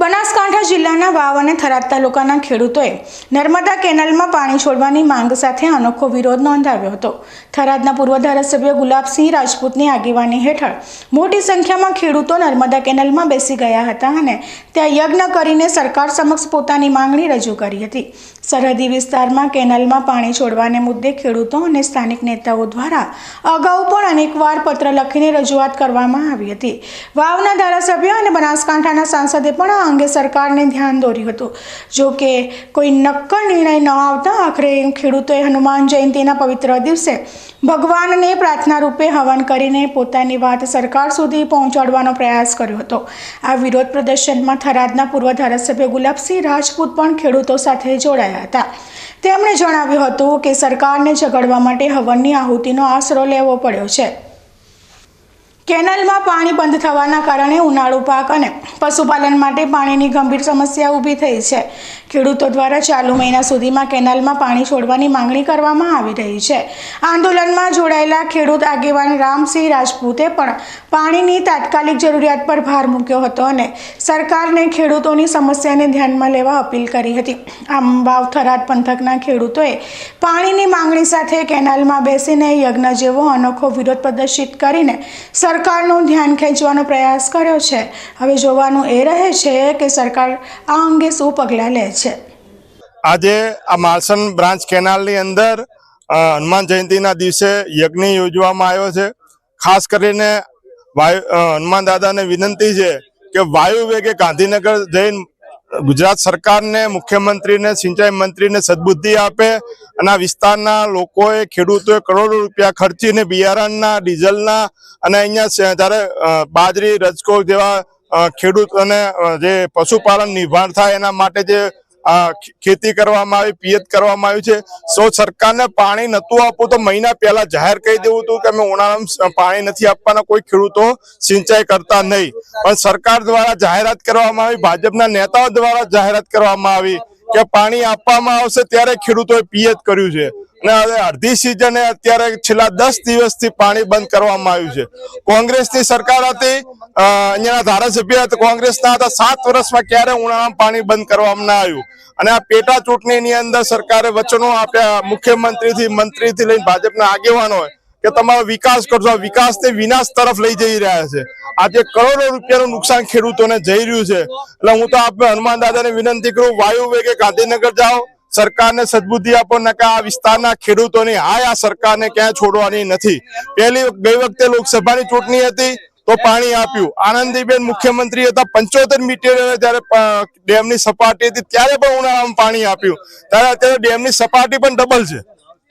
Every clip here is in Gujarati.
બનાસકાંઠા જિલ્લાના વાવ અને થરાદ તાલુકાના ખેડૂતોએ નર્મદા કેનાલમાં પાણી છોડવાની માંગ સાથે અનોખો વિરોધ નોંધાવ્યો હતો. થરાદના પૂર્વ ધારાસભ્ય ગુલાબસિંહ રાજપૂતની આગેવાની હેઠળ મોટી સંખ્યામાં ખેડૂતો નર્મદા કેનાલમાં બેસી ગયા હતા અને ત્યાં યજ્ઞ કરીને સરકાર સમક્ષ પોતાની માંગણી રજૂ કરી હતી. સરહદી વિસ્તારમાં કેનાલમાં પાણી છોડવાને મુદ્દે ખેડૂતો અને સ્થાનિક નેતાઓ દ્વારા અગાઉ પણ અનેકવાર પત્ર લખીને રજૂઆત કરવામાં આવી હતી. વાવના ધારાસભ્ય અને બનાસકાંઠાના સાંસદે પણ આ અંગે સરકારને ધ્યાન દોર્યું હતું. જો કે કોઈ નક્કર નિર્ણય ન આવતા આખરે ખેડૂતોએ હનુમાન જયંતિના પવિત્ર દિવસે ભગવાનને પ્રાર્થના રૂપે હવન કરીને પોતાની વાત સરકાર સુધી પહોંચાડવાનો પ્રયાસ કર્યો હતો. આ વિરોધ પ્રદર્શનમાં થરાદના પૂર્વ ધારાસભ્ય ગુલાબસિંહ રાજપૂત પણ ખેડૂતો સાથે જોડાયા. હતા. તેમણે જણાવ્યું હતું કે સરકારને ઝઘડવા માટે હવનની આહુતિનો આશરો લેવો પડ્યો છે. કેનાલમાં પાણી બંધ થવાના કારણે ઉનાળુ પાક અને પશુપાલન માટે પાણીની ગંભીર સમસ્યા ઊભી થઈ છે. ખેડૂતો દ્વારા ચાલુ મહિના સુધીમાં કેનાલમાં પાણી છોડવાની માંગણી કરવામાં આવી રહી છે. આંદોલનમાં જોડાયેલા ખેડૂત આગેવાન રામસિંહ રાજપૂતે પણ પાણીની તાત્કાલિક જરૂરિયાત પર ભાર મૂક્યો હતો અને સરકારને ખેડૂતોની સમસ્યાને ધ્યાનમાં લેવા અપીલ કરી હતી. આમ વાવ થરાદ પંથકના ખેડૂતોએ પાણીની માંગણી સાથે કેનાલમાં બેસીને યજ્ઞ જેવો અનોખો વિરોધ પ્રદર્શિત કરીને સરકારનું ધ્યાન ખેંચવાનો પ્રયાસ કર્યો છે. હવે જોવાનું એ રહે છે કે સરકાર આ અંગે શું પગલાં લે છે. આજે આ માલસન બ્રાન્ચ કેનાલની અંદર હનુમાન જયંતિના દિવસે યજ્ઞ યોજવામાં આવ્યો છે. ખાસ કરીને વાયુ હનુમાન દાદાને વિનંતી છે કે વાયુ વેગે ગાંધીનગર જઈને ગુજરાત સરકારને, મુખ્યમંત્રીને, સિંચાઈ મંત્રીને સદબુદ્ધિ આપે અને આ વિસ્તારના લોકોએ, ખેડૂતોએ કરોડો રૂપિયા ખર્ચીને બિયારણના, ડીઝલના અને અહીંયા જ્યારે બાજરી રજકો જેવા ખેડૂતોને જે પશુપાલન નિર્માણ થાય એના માટે જે ખેતી કરવામાં આવી, પિયત કરવામાં આવ્યું છે. સો સરકારને પાણી નતું આપવું તો મહિના પહેલા જાહેર કહી દેવું હતું કે અમે ઉનાળામાં પાણી નથી આપવાના, કોઈ ખેડૂતો સિંચાઈ કરતા નહીં. પણ સરકાર દ્વારા જાહેરાત કરવામાં આવી, ભાજપના નેતાઓ દ્વારા જાહેરાત કરવામાં આવી. કે પાણી આપવામાં આવશે ત્યારે ખેડૂતોએ પિયત કર્યું છે. અને હવે અડધી સિઝને અત્યારે છેલ્લા દસ દિવસથી પાણી બંધ કરવામાં આવ્યું છે. કોંગ્રેસની સરકાર હતી અહીંયાના ધારાસભ્ય હતા, કોંગ્રેસના હતા, સાત વર્ષમાં ક્યારે ઉનાળામાં પાણી બંધ કરવામાં ના આવ્યું. અને આ પેટા ચૂંટણીની અંદર સરકારે વચનો આપ્યા, મુખ્યમંત્રીથી, મંત્રીથી લઈને ભાજપના આગેવાનો કે તમારો વિકાસ કરશો વિકાસ વિકાસને વિનાશ તરફ લઈ જઈ રહ્યા છે. આજે કરોડો રૂપિયાનું નુકસાન ખેડૂતોને જઈ રહ્યું છે. એટલે હું તો આપણે હનુમાન દાદાને વિનંતી કરું, વાયુ વેગે ગાંધીનગર જાઓ. સરકારને સદબુદ્ધિ આપો નકા આ વિસ્તારના ખેડૂતોની હાય આ સરકારને ક્યાંય છોડવાની નથી. પહેલી ગઈ વખતે લોકસભાની ચૂંટણી હતી, તો પાણી આપ્યું. આનંદીબેન મુખ્યમંત્રી હતા, પંચોતેર મીટર જયારે ડેમની સપાટી હતી, ત્યારે પણ ઉનાળામાં પાણી આપ્યું. ત્યારે અત્યારે ડેમની સપાટી પણ ડબલ છે.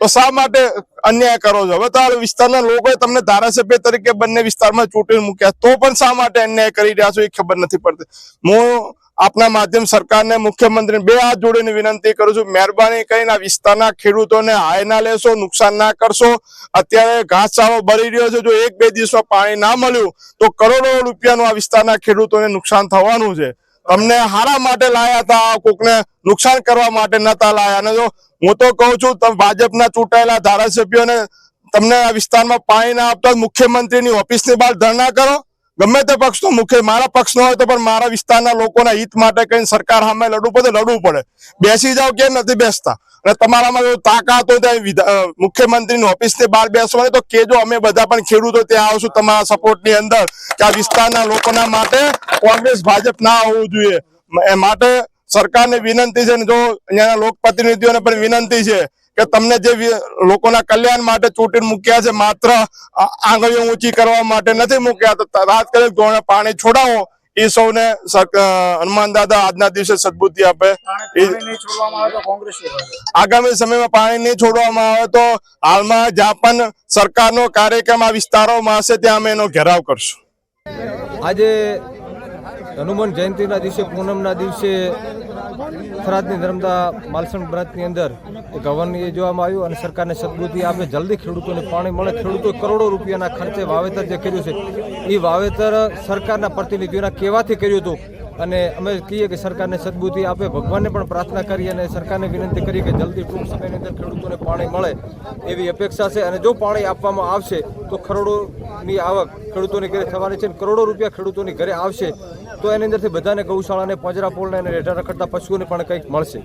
તો શા માટે અન્યાય કરો છો? હવે તો આ વિસ્તારના લોકોએ તમને ધારાસભ્ય તરીકે બંને વિસ્તારમાં ચૂંટણી મૂક્યા. તો પણ શા માટે અન્યાય કરી રહ્યા છો એ ખબર નથી પડતી. હું આપના માધ્યમ સરકારને મુખ્યમંત્રી બે હાથ જોડીને વિનંતી કરું છું, મહેરબાની કરીને આ વિસ્તારના ખેડૂતોને હાય ના લેશો, નુકસાન ના કરશો. અત્યારે ઘાસચારો બળી રહ્યો છે, જો એક બે દિવસમાં પાણી ના મળ્યું, તો કરોડો રૂપિયાનું આ વિસ્તારના ખેડૂતોને નુકસાન થવાનું છે. તમને હારા માટે લાયા હતા, કોકને નુકસાન કરવા માટે નતા લાયા. અને જો હું તો કહું છું તમે ભાજપના ચૂંટાયેલા ધારાસભ્યોને તમને આ વિસ્તારમાં પાણી ના આપતા મુખ્યમંત્રીની ઓફિસની બહાર ધરણા કરો. ગમે તે પક્ષનો મુખ્ય મારા પક્ષનો હોય તો પણ મારા વિસ્તારના લોકોના હિત માટે કઈ સરકાર સામે લડવું પડે લડવું પડે. બેસી જાવ કેમ નથી બેસતા? અને તમારામાં તાકાત હોય તો અહીં વિધા- અ, મુખ્યમંત્રીની ઓફિસની બહાર બેસવાની તો કેજો અમે બધા પણ ખેડૂતો ત્યાં આવશું તમારા સપોર્ટની અંદર કે આ વિસ્તારના લોકોના માટે કોંગ્રેસ ભાજપ ના હોવું જોઈએ. એ માટે સરકારને વિનંતી છે ને જો અહીંયાના લોકપ્રતિનિધિઓને પણ વિનંતી છે કે તમને જે લોકોના કલ્યાણ માટે ચૂંટણી મૂક્યા છે માત્ર આંગળીઓ ઊંચી કરવા માટે નથી મૂક્યા તો કરી ધોરણે પાણી છોડાવો. એ સૌને હનુમાન દાદા આજના દિવસે સદબુદ્ધિ આપે. આગામી સમયમાં પાણી નહીં છોડવામાં આવે તો હાલમાં જ્યાં પણ સરકારનો કાર્યક્રમ આ વિસ્તારોમાં હશે ત્યાં અમે એનો ઘેરાવ કરશું. આજે હનુમાન જયંતિના દિવસે પૂનમના દિવસે થરાદની નર્મદા માલસણ બ્રાંચની અંદર એક એ જોવામાં આવ્યું અને સરકારને સદબુદ્ધિ આપે જલ્દી ખેડૂતોને પાણી મળે. ખેડૂતો કરોડો રૂપિયાના ખર્ચે વાવેતર જે કર્યું છે, એ વાવેતર સરકારના પ્રતિનિધિઓના કહેવાથી કર્યું હતું. અને અમે કહીએ કે સરકારને સદબુદ્ધિ આપે, ભગવાનને પણ પ્રાર્થના કરીએ અને સરકારને વિનંતી કરીએ કે જલ્દી ટૂંક સમયની અંદર ખેડૂતોને પાણી મળે એવી અપેક્ષા છે. અને જો પાણી આપવામાં આવશે, તો કરોડોની આવક ખેડૂતોની ઘરે થવાની છે અને કરોડો રૂપિયા ખેડૂતોની ઘરે આવશે, તો એની અંદરથી બધાને ગૌશાળાને, પાંજરાપોળને અને રેઢા રખડતા પશુઓને પણ કંઈક મળશે.